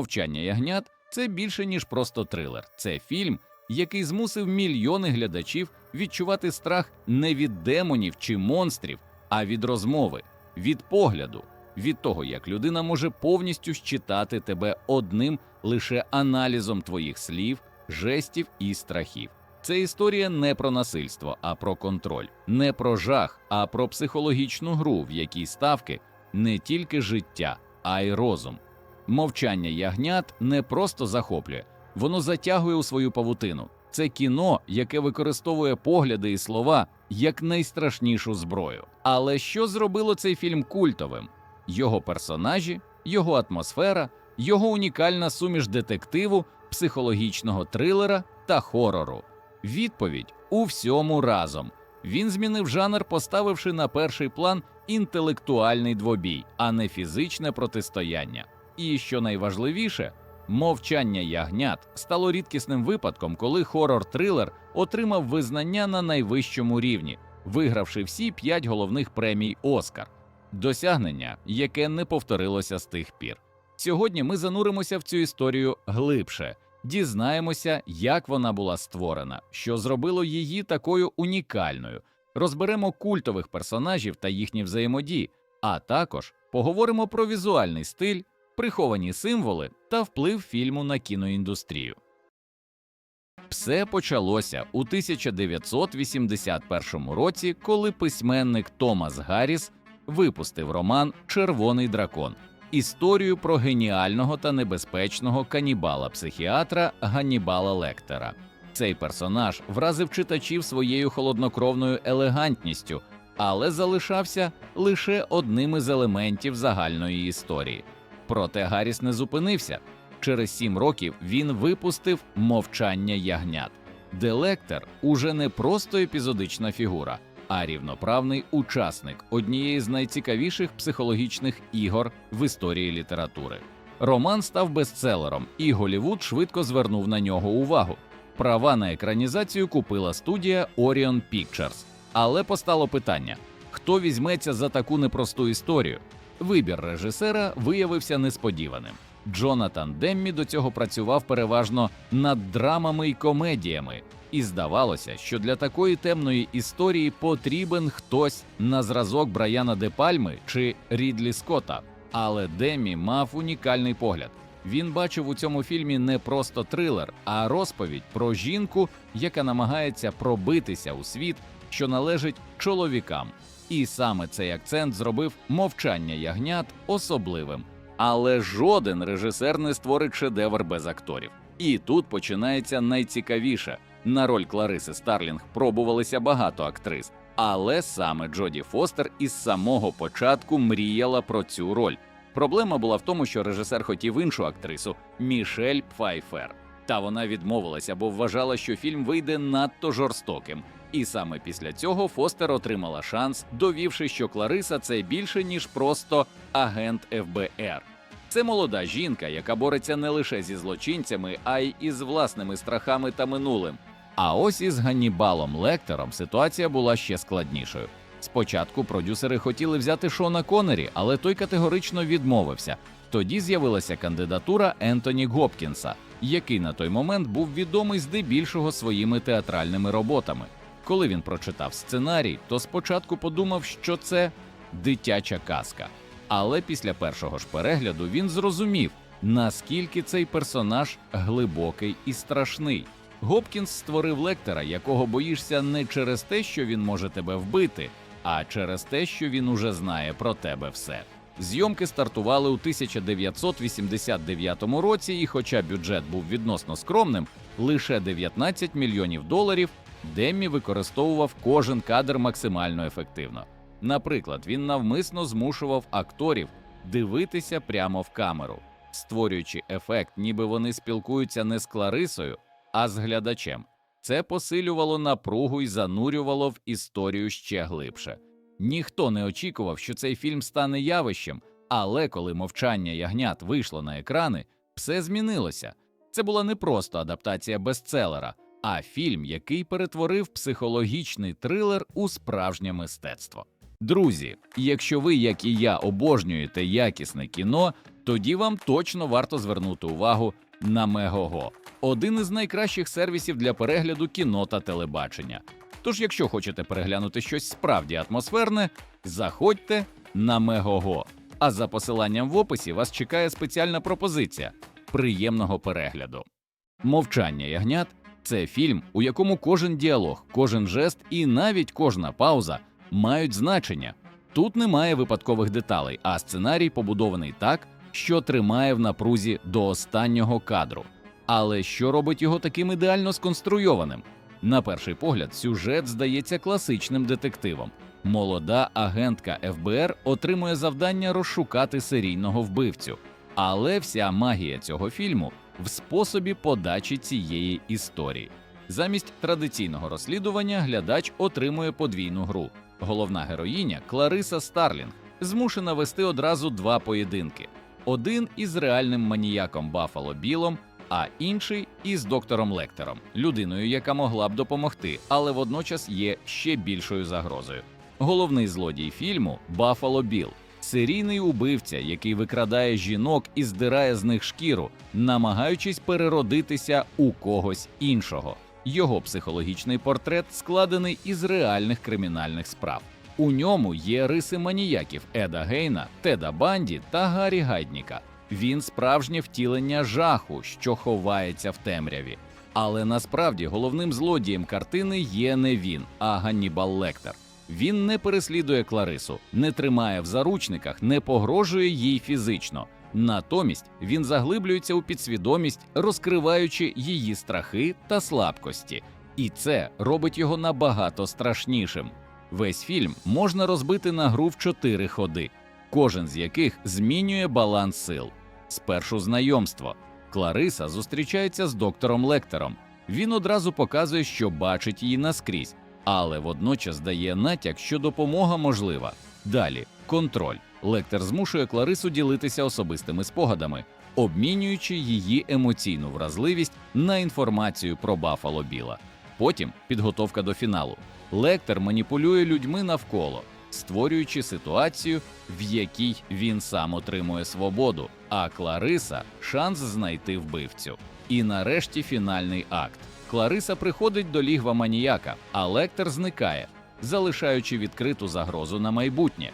Мовчання ягнят це більше ніж просто трилер. Це фільм, який змусив мільйони глядачів відчувати страх не від демонів чи монстрів, а від розмови, від погляду, від того, як людина може повністю щитати тебе одним лише аналізом твоїх слів, жестів і страхів. Це історія не про насильство, а про контроль, не про жах, а про психологічну гру, в якій ставки не тільки життя, а й розум. Мовчання ягнят не просто захоплює, воно затягує у свою павутину. Це кіно, яке використовує погляди і слова як найстрашнішу зброю. Але що зробило цей фільм культовим? Його персонажі, його атмосфера, його унікальна суміш детективу, психологічного трилера та хорору. Відповідь у всьому разом. Він змінив жанр, поставивши на перший план інтелектуальний двобій, а не фізичне протистояння. І що найважливіше, мовчання ягнят стало рідкісним випадком, коли хорор-трилер отримав визнання на найвищому рівні, вигравши всі п'ять головних премій Оскар. Досягнення, яке не повторилося з тих пір. Сьогодні ми зануримося в цю історію глибше, дізнаємося, як вона була створена, що зробило її такою унікальною. Розберемо культових персонажів та їхні взаємодії, а також поговоримо про візуальний стиль, приховані символи та вплив фільму на кіноіндустрію. Все почалося у 1981 році, коли письменник Томас Гарріс випустив роман Червоний дракон історію про геніального та небезпечного канібала-психіатра Ганнібала Лектера. Цей персонаж вразив читачів своєю холоднокровною елегантністю, але залишався лише одним із елементів загальної історії. Проте Гарріс не зупинився. Через сім років він випустив мовчання ягнят, де Лектер уже не просто епізодична фігура, а рівноправний учасник однієї з найцікавіших психологічних ігор в історії літератури. Роман став бестселером, і Голівуд швидко звернув на нього увагу. Права на екранізацію купила студія Orion Pictures. Але постало питання: хто візьметься за таку непросту історію? Вибір режисера виявився несподіваним. Джонатан Деммі до цього працював переважно над драмами й комедіями, і здавалося, що для такої темної історії потрібен хтось на зразок Брайана Де Пальми чи Рідлі Скотта. Але Деммі мав унікальний погляд. Він бачив у цьому фільмі не просто трилер, а розповідь про жінку, яка намагається пробитися у світ, що належить чоловікам. І саме цей акцент зробив мовчання ягнят особливим. Але жоден режисер не створить шедевр без акторів. І тут починається найцікавіше. На роль Клариси Старлінг пробувалися багато актрис, але саме Джоді Фостер із самого початку мріяла про цю роль. Проблема була в тому, що режисер хотів іншу актрису Мішель Пфайфер. Та вона відмовилася, бо вважала, що фільм вийде надто жорстоким. І саме після цього Фостер отримала шанс, довівши, що Клариса це більше ніж просто агент ФБР. Це молода жінка, яка бореться не лише зі злочинцями, а й із власними страхами та минулим. А ось із Ганнібалом Лектером ситуація була ще складнішою. Спочатку продюсери хотіли взяти Шона Коннері, але той категорично відмовився. Тоді з'явилася кандидатура Ентоні Гопкінса, який на той момент був відомий здебільшого своїми театральними роботами. Коли він прочитав сценарій, то спочатку подумав, що це дитяча казка. Але після першого ж перегляду він зрозумів, наскільки цей персонаж глибокий і страшний. Гопкінс створив лектора, якого боїшся не через те, що він може тебе вбити, а через те, що він уже знає про тебе все. Зйомки стартували у 1989 році, і хоча бюджет був відносно скромним, лише 19 мільйонів доларів, Деммі використовував кожен кадр максимально ефективно. Наприклад, він навмисно змушував акторів дивитися прямо в камеру, створюючи ефект, ніби вони спілкуються не з Кларисою, а з глядачем. Це посилювало напругу і занурювало в історію ще глибше. Ніхто не очікував, що цей фільм стане явищем, але коли мовчання ягнят вийшло на екрани, все змінилося. Це була не просто адаптація бестселера, а фільм, який перетворив психологічний трилер у справжнє мистецтво. Друзі, якщо ви, як і я, обожнюєте якісне кіно, тоді вам точно варто звернути увагу на Мегого, один із найкращих сервісів для перегляду кіно та телебачення. Тож, якщо хочете переглянути щось справді атмосферне, заходьте на Мегого. А за посиланням в описі вас чекає спеціальна пропозиція приємного перегляду. Мовчання ягнят це фільм, у якому кожен діалог, кожен жест і навіть кожна пауза мають значення. Тут немає випадкових деталей, а сценарій побудований так, що тримає в напрузі до останнього кадру. Але що робить його таким ідеально сконструйованим? На перший погляд, сюжет здається класичним детективом. Молода агентка ФБР отримує завдання розшукати серійного вбивцю. Але вся магія цього фільму в способі подачі цієї історії. Замість традиційного розслідування глядач отримує подвійну гру. Головна героїня Клариса Старлінг змушена вести одразу два поєдинки: один із реальним маніяком Баффало Білом, а інший із доктором Лектером, людиною, яка могла б допомогти, але водночас є ще більшою загрозою. Головний злодій фільму Баффало Біл. Серійний убивця, який викрадає жінок і здирає з них шкіру, намагаючись переродитися у когось іншого. Його психологічний портрет складений із реальних кримінальних справ. У ньому є риси маніяків Еда Гейна, Теда Банді та Гаррі Гайдніка. Він справжнє втілення жаху, що ховається в темряві. Але насправді головним злодієм картини є не він, а Ганнібал Лектор. Він не переслідує Кларису, не тримає в заручниках, не погрожує їй фізично. Натомість він заглиблюється у підсвідомість, розкриваючи її страхи та слабкості, і це робить його набагато страшнішим. Весь фільм можна розбити на гру в чотири ходи, кожен з яких змінює баланс сил. Спершу знайомство. Клариса зустрічається з доктором Лектором. Він одразу показує, що бачить її наскрізь, але водночас дає натяк, що допомога можлива. Далі контроль. Лектор змушує Кларису ділитися особистими спогадами, обмінюючи її емоційну вразливість на інформацію про Баффало Біла. Потім підготовка до фіналу. Лектор маніпулює людьми навколо, створюючи ситуацію, в якій він сам отримує свободу, а Клариса шанс знайти вбивцю. І нарешті фінальний акт. Клариса приходить до лігва маніяка, а Лектор зникає, залишаючи відкриту загрозу на майбутнє.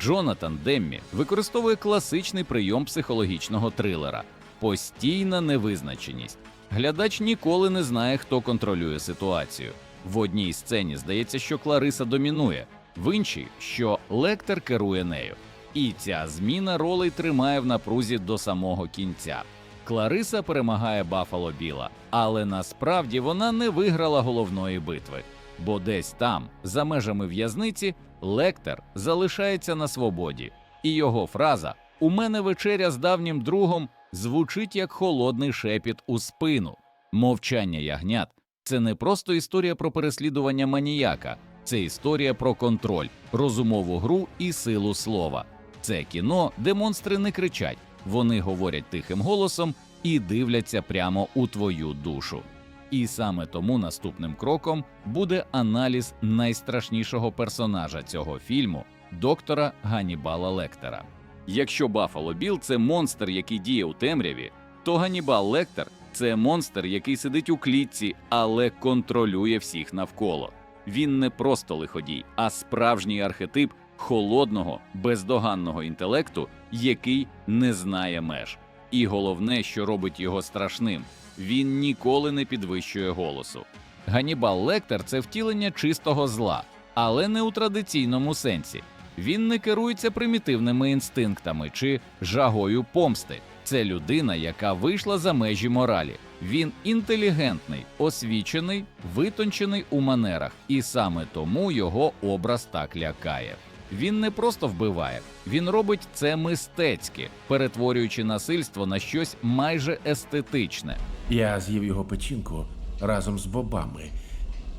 Джонатан Деммі використовує класичний прийом психологічного трилера постійна невизначеність. Глядач ніколи не знає, хто контролює ситуацію. В одній сцені здається, що Клариса домінує, в іншій, що Лектор керує нею. І ця зміна ролей тримає в напрузі до самого кінця. Клариса перемагає Баффало Біла, але насправді вона не виграла головної битви, бо десь там, за межами в'язниці, Лектор залишається на свободі, і його фраза У мене вечеря з давнім другом звучить як холодний шепіт у спину. Мовчання ягнят це не просто історія про переслідування маніяка, це історія про контроль, розумову гру і силу слова. Це кіно, де монстри не кричать, вони говорять тихим голосом і дивляться прямо у твою душу. І саме тому наступним кроком буде аналіз найстрашнішого персонажа цього фільму доктора Ганнібала Лектора. Якщо Баффало Біл це монстр, який діє у темряві, то Ганнібал Лектор це монстр, який сидить у клітці, але контролює всіх навколо. Він не просто лиходій, а справжній архетип холодного, бездоганного інтелекту, який не знає меж. І головне, що робить його страшним, він ніколи не підвищує голосу. Ганнібал Лектор це втілення чистого зла, але не у традиційному сенсі. Він не керується примітивними інстинктами чи жагою помсти. Це людина, яка вийшла за межі моралі. Він інтелігентний, освічений, витончений у манерах, і саме тому його образ так лякає. Він не просто вбиває, він робить це мистецьки, перетворюючи насильство на щось майже естетичне. Я з'їв його печінку разом з бобами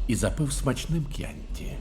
і запив смачним к'янті.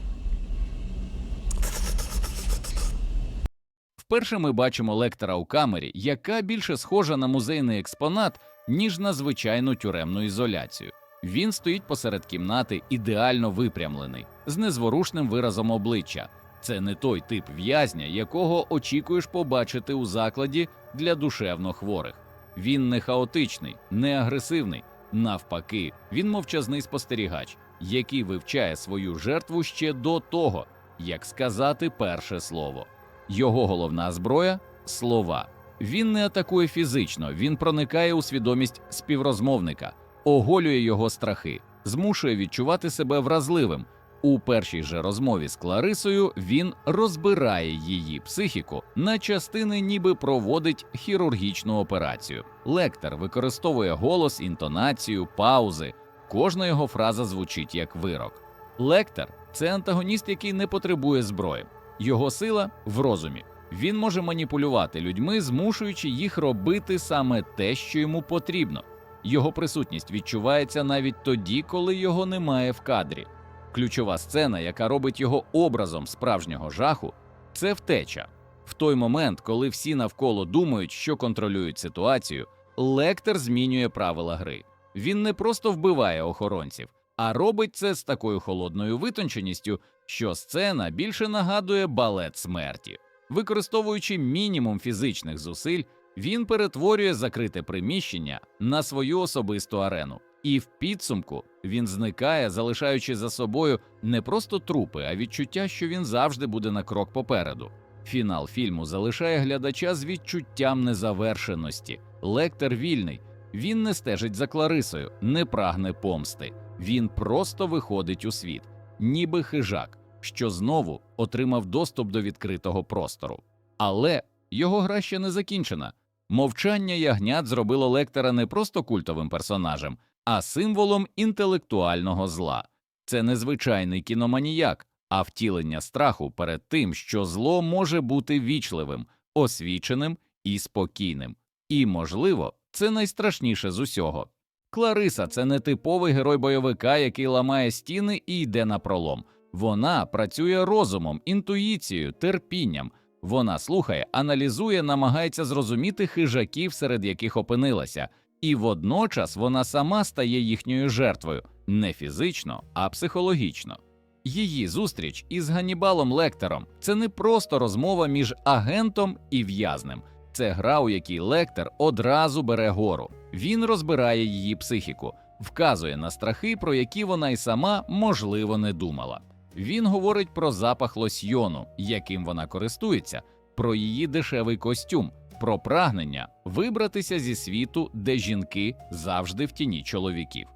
Вперше ми бачимо лектора у камері, яка більше схожа на музейний експонат, ніж на звичайну тюремну ізоляцію. Він стоїть посеред кімнати, ідеально випрямлений, з незворушним виразом обличчя. Це не той тип в'язня, якого очікуєш побачити у закладі для душевно хворих. Він не хаотичний, не агресивний. Навпаки, він мовчазний спостерігач, який вивчає свою жертву ще до того, як сказати перше слово. Його головна зброя слова. Він не атакує фізично, він проникає у свідомість співрозмовника, оголює його страхи, змушує відчувати себе вразливим. У першій же розмові з Кларисою він розбирає її психіку на частини, ніби проводить хірургічну операцію. Лектор використовує голос, інтонацію, паузи. Кожна його фраза звучить як вирок. Лектор це антагоніст, який не потребує зброї. Його сила в розумі. Він може маніпулювати людьми, змушуючи їх робити саме те, що йому потрібно. Його присутність відчувається навіть тоді, коли його немає в кадрі. Ключова сцена, яка робить його образом справжнього жаху, це втеча. В той момент, коли всі навколо думають, що контролюють ситуацію, лектор змінює правила гри. Він не просто вбиває охоронців, а робить це з такою холодною витонченістю, що сцена більше нагадує балет смерті. Використовуючи мінімум фізичних зусиль, він перетворює закрите приміщення на свою особисту арену, і в підсумку він зникає, залишаючи за собою не просто трупи, а відчуття, що він завжди буде на крок попереду. Фінал фільму залишає глядача з відчуттям незавершеності. Лектор вільний. Він не стежить за Кларисою, не прагне помсти. Він просто виходить у світ, ніби хижак, що знову отримав доступ до відкритого простору. Але його гра ще не закінчена. Мовчання ягнят зробило лектора не просто культовим персонажем, а символом інтелектуального зла. Це незвичайний кіноманіяк, а втілення страху перед тим, що зло може бути вічливим, освіченим і спокійним. І, можливо, це найстрашніше з усього. Клариса це не типовий герой бойовика, який ламає стіни і йде на пролом. Вона працює розумом, інтуїцією, терпінням. Вона слухає, аналізує, намагається зрозуміти хижаків, серед яких опинилася, і водночас вона сама стає їхньою жертвою не фізично, а психологічно. Її зустріч із Ганнібалом Лектером це не просто розмова між агентом і в'язнем, це гра, у якій Лектор одразу бере гору. Він розбирає її психіку, вказує на страхи, про які вона й сама можливо не думала. Він говорить про запах лосьйону, яким вона користується, про її дешевий костюм, про прагнення вибратися зі світу, де жінки завжди в тіні чоловіків.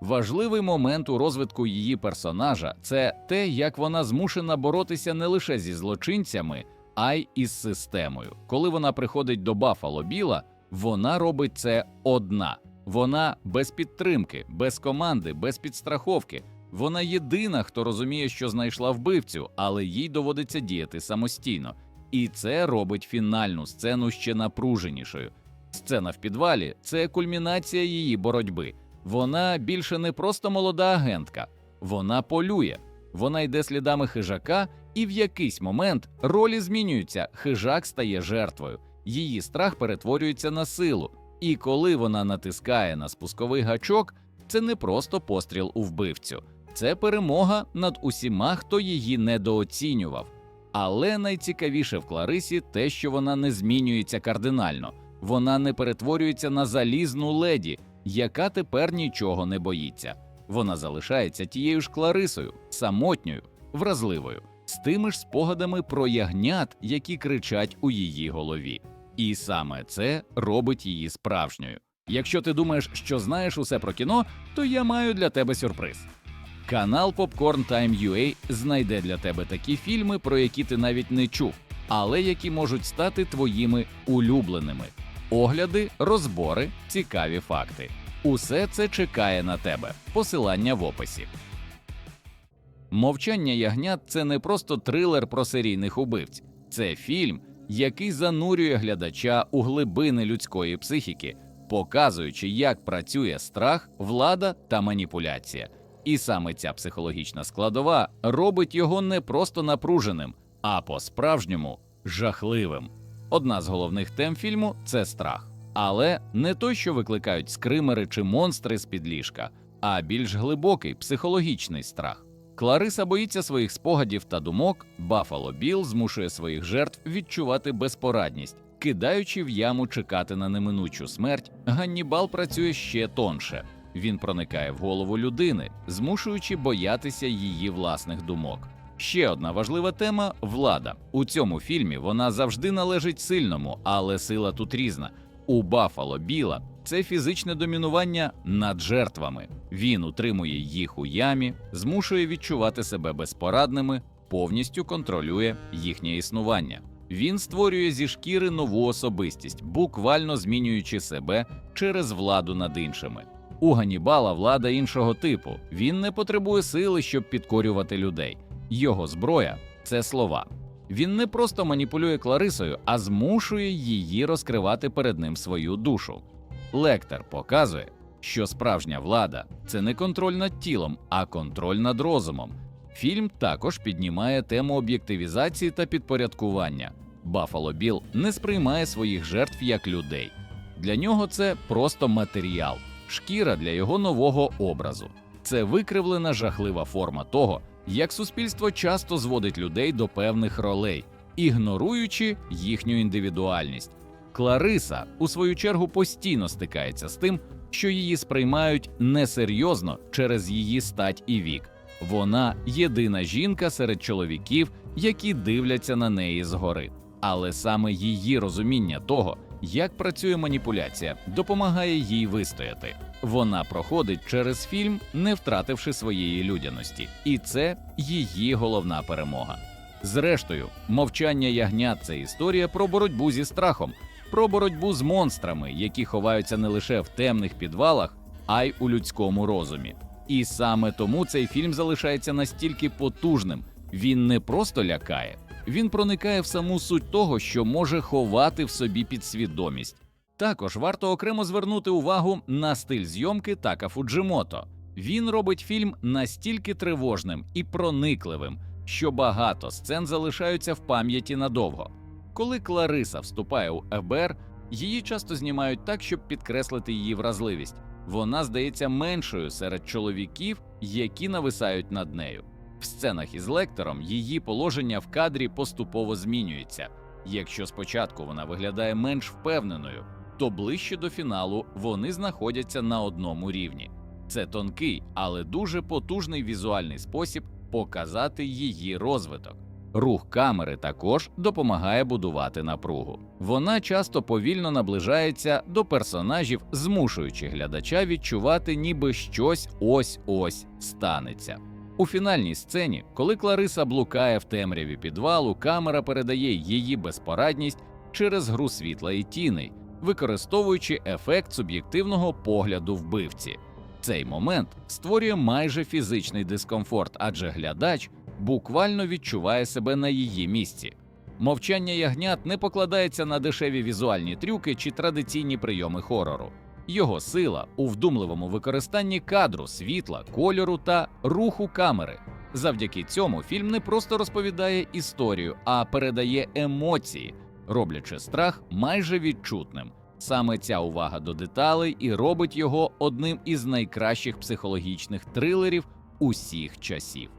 Важливий момент у розвитку її персонажа це те, як вона змушена боротися не лише зі злочинцями, а й із системою. Коли вона приходить до Баффало Біла, вона робить це одна. Вона без підтримки, без команди, без підстраховки. Вона єдина, хто розуміє, що знайшла вбивцю, але їй доводиться діяти самостійно. І це робить фінальну сцену ще напруженішою. Сцена в підвалі це кульмінація її боротьби. Вона більше не просто молода агентка, вона полює, вона йде слідами хижака, і в якийсь момент ролі змінюються. Хижак стає жертвою, її страх перетворюється на силу. І коли вона натискає на спусковий гачок, це не просто постріл у вбивцю, це перемога над усіма, хто її недооцінював. Але найцікавіше в Кларисі те, що вона не змінюється кардинально, вона не перетворюється на залізну леді, яка тепер нічого не боїться. Вона залишається тією ж Кларисою, самотньою, вразливою, з тими ж спогадами про ягнят, які кричать у її голові. І саме це робить її справжньою. Якщо ти думаєш, що знаєш усе про кіно, то я маю для тебе сюрприз. Канал Popcorn Time UA знайде для тебе такі фільми, про які ти навіть не чув, але які можуть стати твоїми улюбленими. Огляди, розбори, цікаві факти. Усе це чекає на тебе. Посилання в описі. Мовчання ягнят це не просто трилер про серійних убивць, це фільм, який занурює глядача у глибини людської психіки, показуючи, як працює страх, влада та маніпуляція. І саме ця психологічна складова робить його не просто напруженим, а по-справжньому жахливим. Одна з головних тем фільму це страх, але не той, що викликають скримери чи монстри з під ліжка, а більш глибокий психологічний страх. Клариса боїться своїх спогадів та думок. Баффало Біл змушує своїх жертв відчувати безпорадність, кидаючи в яму чекати на неминучу смерть. Ганнібал працює ще тонше. Він проникає в голову людини, змушуючи боятися її власних думок. Ще одна важлива тема влада. У цьому фільмі вона завжди належить сильному, але сила тут різна. У Баффало Біла це фізичне домінування над жертвами. Він утримує їх у ямі, змушує відчувати себе безпорадними, повністю контролює їхнє існування. Він створює зі шкіри нову особистість, буквально змінюючи себе через владу над іншими. У Ганібала влада іншого типу. Він не потребує сили, щоб підкорювати людей. Його зброя це слова. Він не просто маніпулює Кларисою, а змушує її розкривати перед ним свою душу. Лектор показує, що справжня влада це не контроль над тілом, а контроль над розумом. Фільм також піднімає тему об'єктивізації та підпорядкування. Баффало Біл не сприймає своїх жертв як людей. Для нього це просто матеріал, шкіра для його нового образу. Це викривлена жахлива форма того, як суспільство часто зводить людей до певних ролей, ігноруючи їхню індивідуальність. Клариса, у свою чергу, постійно стикається з тим, що її сприймають несерйозно через її стать і вік. Вона єдина жінка серед чоловіків, які дивляться на неї згори. Але саме її розуміння того, як працює маніпуляція, допомагає їй вистояти. Вона проходить через фільм, не втративши своєї людяності, і це її головна перемога. Зрештою, мовчання ягнят це історія про боротьбу зі страхом, про боротьбу з монстрами, які ховаються не лише в темних підвалах, а й у людському розумі. І саме тому цей фільм залишається настільки потужним. Він не просто лякає, він проникає в саму суть того, що може ховати в собі підсвідомість. Також варто окремо звернути увагу на стиль зйомки Така Фуджимото. Він робить фільм настільки тривожним і проникливим, що багато сцен залишаються в пам'яті надовго. Коли Клариса вступає у ФБР, її часто знімають так, щоб підкреслити її вразливість. Вона здається меншою серед чоловіків, які нависають над нею. В сценах із лектором її положення в кадрі поступово змінюється. Якщо спочатку вона виглядає менш впевненою, то ближче до фіналу вони знаходяться на одному рівні. Це тонкий, але дуже потужний візуальний спосіб показати її розвиток. Рух камери також допомагає будувати напругу. Вона часто повільно наближається до персонажів, змушуючи глядача відчувати, ніби щось ось-ось станеться. У фінальній сцені, коли Клариса блукає в темряві підвалу, камера передає її безпорадність через гру світла і тіней, використовуючи ефект суб'єктивного погляду вбивці. Цей момент створює майже фізичний дискомфорт, адже глядач буквально відчуває себе на її місці. Мовчання ягнят не покладається на дешеві візуальні трюки чи традиційні прийоми хорору. Його сила у вдумливому використанні кадру, світла, кольору та руху камери. Завдяки цьому фільм не просто розповідає історію, а передає емоції, роблячи страх майже відчутним. Саме ця увага до деталей і робить його одним із найкращих психологічних трилерів усіх часів.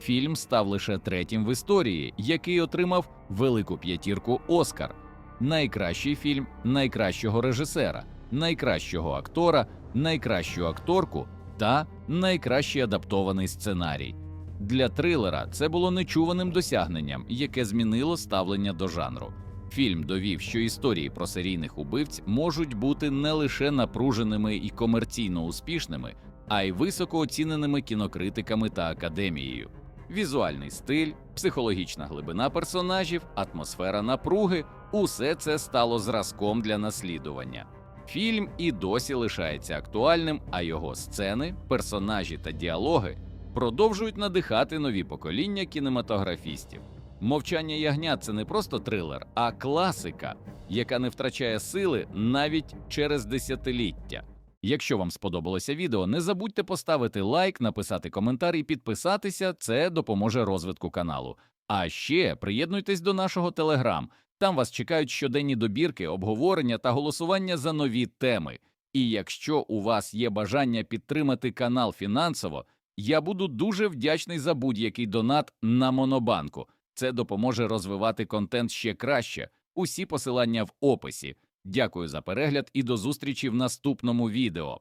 Фільм став лише третім в історії, який отримав велику п'ятірку Оскар, найкращий фільм найкращого режисера, найкращого актора, найкращу акторку та найкращий адаптований сценарій. Для трилера це було нечуваним досягненням, яке змінило ставлення до жанру. Фільм довів, що історії про серійних убивць можуть бути не лише напруженими і комерційно успішними, а й високо оціненими кінокритиками та академією. Візуальний стиль, психологічна глибина персонажів, атмосфера напруги усе це стало зразком для наслідування. Фільм і досі лишається актуальним, а його сцени, персонажі та діалоги продовжують надихати нові покоління кінематографістів. Мовчання ягнят це не просто трилер, а класика, яка не втрачає сили навіть через десятиліття. Якщо вам сподобалося відео, не забудьте поставити лайк, написати коментар і підписатися. Це допоможе розвитку каналу. А ще приєднуйтесь до нашого телеграм. Там вас чекають щоденні добірки, обговорення та голосування за нові теми. І якщо у вас є бажання підтримати канал фінансово, Я буду дуже вдячний за будь-який донат на Монобанку. Це допоможе розвивати контент ще краще. Усі посилання в описі. Дякую за перегляд і до зустрічі в наступному відео.